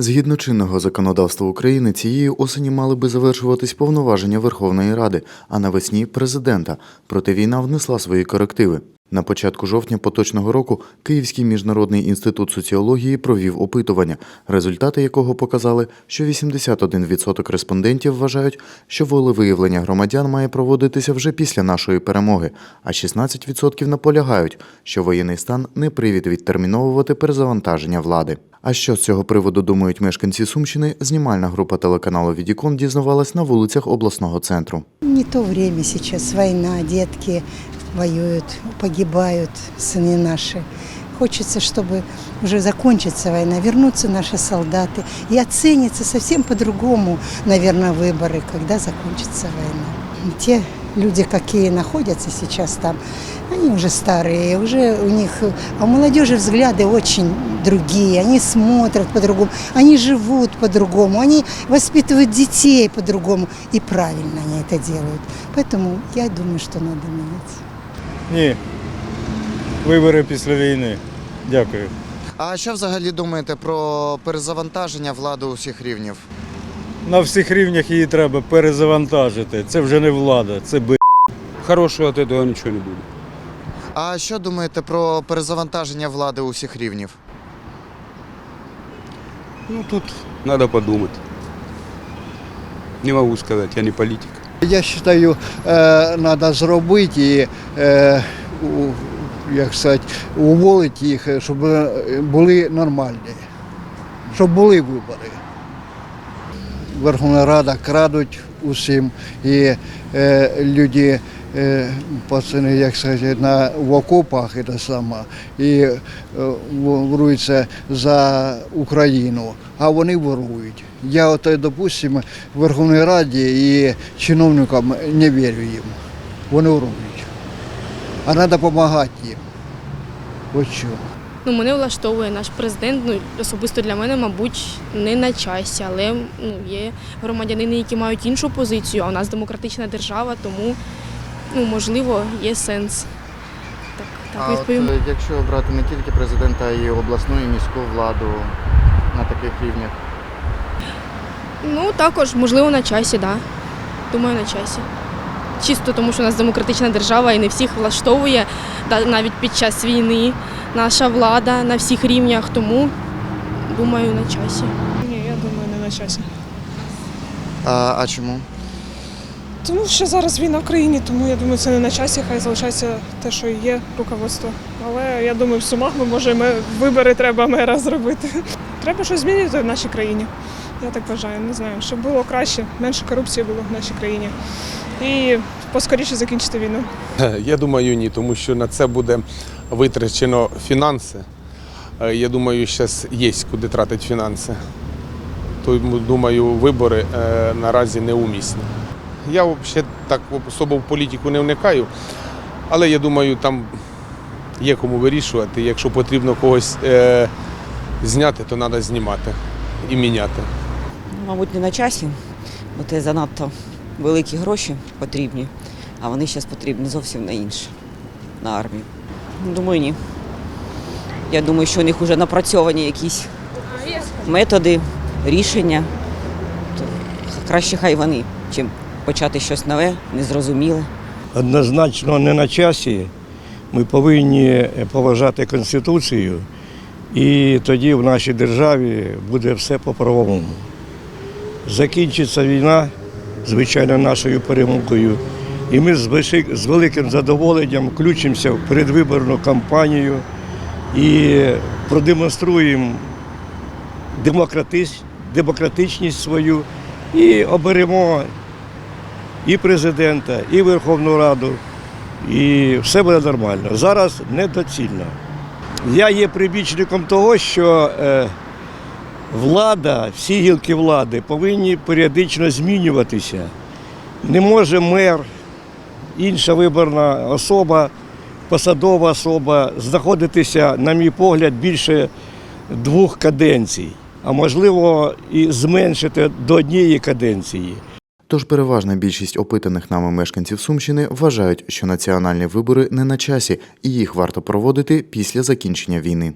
Згідно чинного законодавства України, цієї осені мали би завершуватись повноваження Верховної Ради, а навесні президента. Проте війна внесла свої корективи. На початку жовтня поточного року Київський міжнародний інститут соціології провів опитування, результати якого показали, що 81% респондентів вважають, що волевиявлення громадян має проводитися вже після нашої перемоги, а 16% наполягають, що воєнний стан не привід відтерміновувати перезавантаження влади. А що з цього приводу думають мешканці Сумщини? Знімальна група телеканалу Відікон дізнавалась на вулицях обласного центру. Не то время сейчас, война, детки воюют, погибают, сыны наши. Хочется, чтобы уже закончится война, вернутся наши солдаты и оценятся совсем по-другому, наверное, выборы, когда закончится война. Те люди, какие находятся сейчас там, они уже старые, уже у них, а у молодежи взгляды очень другие, они смотрят по-другому, они живут по-другому, они воспитывают детей по-другому, и правильно они это делают. Поэтому я думаю, что надо менять. Ні. Вибори після війни. Дякую. А що взагалі думаєте про перезавантаження влади усіх рівнів? На всіх рівнях її треба перезавантажити. Це вже не влада, це б. Хорошего от этого ничего не будет. А що думаєте про перезавантаження влади усіх рівнів? Ну, тут надо подумать. Не могу сказать, я не политик. Я вважаю, треба зробити і е, як сказати, уволити їх, щоб е, були нормальні, щоб були вибори. Верховна Рада крадуть усім, і люди, пацани, як сказати, на, в окопах і саме, і е, воруються за Україну, а вони ворують. Я от, е, допустимо, в Верховній Раді і чиновникам не вірю їм. Вони ворують. А треба допомагати їм. Ось що. Ну, мене влаштовує наш президент. Ну, особисто для мене, мабуть, не на часі, але ну, є громадянини, які мають іншу позицію, а у нас демократична держава, тому ну, можливо, є сенс. Так, так а відповім. е, якщо брати не тільки президента, а й обласну і міську владу на таких рівнях. Ну, також, можливо, на часі, так. Да. Думаю, на часі. Чисто тому, що у нас демократична держава і не всіх влаштовує, навіть під час війни наша влада на всіх рівнях, тому думаю, на часі. Ні, я думаю, не на часі. А, а чому? Тому що зараз війна в країні, тому я думаю, це не на часі, хай залишається те, що є руководство. Але я думаю, в сумах ми може ми вибори треба мера зробити. Треба щось змінити в нашій країні. Я так вважаю, не знаю, щоб було краще, менше корупції було в нашій країні. І поскоріше закінчити війну. Я думаю, ні, тому що на це буде витрачено фінанси. Е, Я думаю, зараз є куди тратити фінанси. Тому думаю, вибори е, наразі неумісні. Я взагалі так особо в політику не вникаю, але я думаю, там є кому вирішувати. Якщо потрібно когось е, зняти, то треба знімати і міняти. Мабуть, не на часі, бо це занадто великі гроші потрібні, а вони зараз потрібні зовсім на інше, на армію. Думаю, ні. Я думаю, що у них вже напрацьовані якісь методи, рішення. То краще хай вони, чим почати щось нове, незрозуміле. однозначно не на часі. Ми повинні поважати Конституцію, і тоді в нашій державі буде все по-правовому. Закінчиться війна, звичайно, нашою перемогою. І ми з великим задоволенням включимося в передвиборну кампанію і продемонструємо демократич- демократичність свою і оберемо і президента, і Верховну Раду, і все буде нормально. Зараз недоцільно. Я є прибічником того, що е, влада, всі гілки влади повинні періодично змінюватися. Не може мер, інша виборна особа, посадова особа знаходитися, на мій погляд, більше двох каденцій, а можливо і зменшити до однієї каденції. Тож переважна більшість опитаних нами мешканців Сумщини вважають, що національні вибори не на часі і їх варто проводити після закінчення війни.